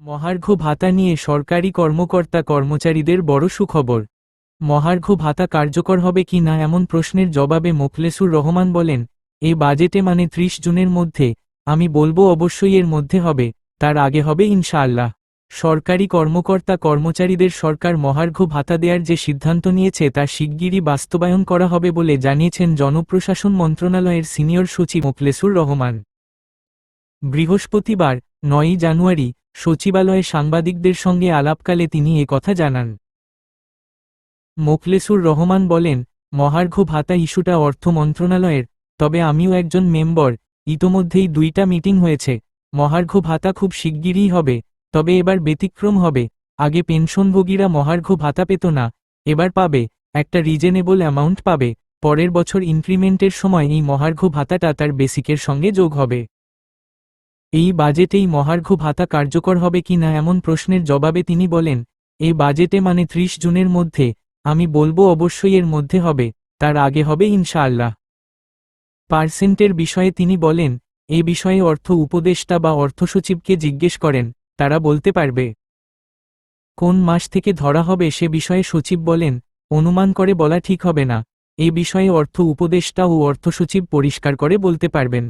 মহার্ঘ ভাতা নিয়ে সরকারি কর্মকর্তা কর্মচারীদের বড় সুখবর। মহার্ঘ ভাতা কার্যকর হবে কি না এমন প্রশ্নের জবাবে মোখলেসুর রহমান বলেন এই বাজেটে মানে ত্রিশ জুনের মধ্যে, আমি বলব অবশ্যই এর মধ্যে হবে, তার আগে হবে ইনশাআল্লাহ। সরকারি কর্মকর্তা কর্মচারীদের সরকার মহার্ঘ ভাতা দেওয়ার যে সিদ্ধান্ত নিয়েছে তা শিগগিরই বাস্তবায়ন করা হবে বলে জানিয়েছেন জনপ্রশাসন মন্ত্রণালয়ের সিনিয়র সচিব মোখলেসুর রহমান। বৃহস্পতিবার নয়ই জানুয়ারি, সচিবালয়ে সাংবাদিকদের সঙ্গে আলাপকালে তিনি কথা জানান। মোখলেসুর রহমান বলেন, মহার্ঘ ভাতা ইস্যুটা অর্থ মন্ত্রণালয়ের, তবে আমিও একজন মেম্বর, ইতোমধ্যেই দুইটা মিটিং হয়েছে। মহার্ঘ ভাতা খুব শিগগিরই হবে, তবে এবার ব্যতিক্রম হবে। আগে পেনশনভোগীরা মহার্ঘ ভাতা পেত না, এবার পাবে, একটা রিজনেবল অ্যামাউন্ট পাবে। পরের বছর ইনক্রিমেন্টের সময় এই মহার্ঘ ভাতাটা তার বেসিকের সঙ্গে যোগ হবে। এই বাজেটেই মহার্ঘ ভাতা কার্যকর হবে কিনা এমন প্রশ্নের জবাবে তিনি বলেন, এই বাজেটে মানে ত্রিশ জুনের মধ্যে আমি বলব অবশ্যই এর মধ্যে হবে, তার আগে হবে ইনশাআল্লাহ। পার্সেন্টের বিষয়ে তিনি বলেন, এ বিষয়ে অর্থ উপদেষ্টা বা অর্থসচিবকে জিজ্ঞেস করেন, তারা বলতে পারবে। কোন মাস থেকে ধরা হবে সে বিষয়ে সচিব বলেন, অনুমান করে বলা ঠিক হবে না, এ বিষয়ে অর্থ উপদেষ্টা ও অর্থসচিব পরিষ্কার করে বলতে পারবেন।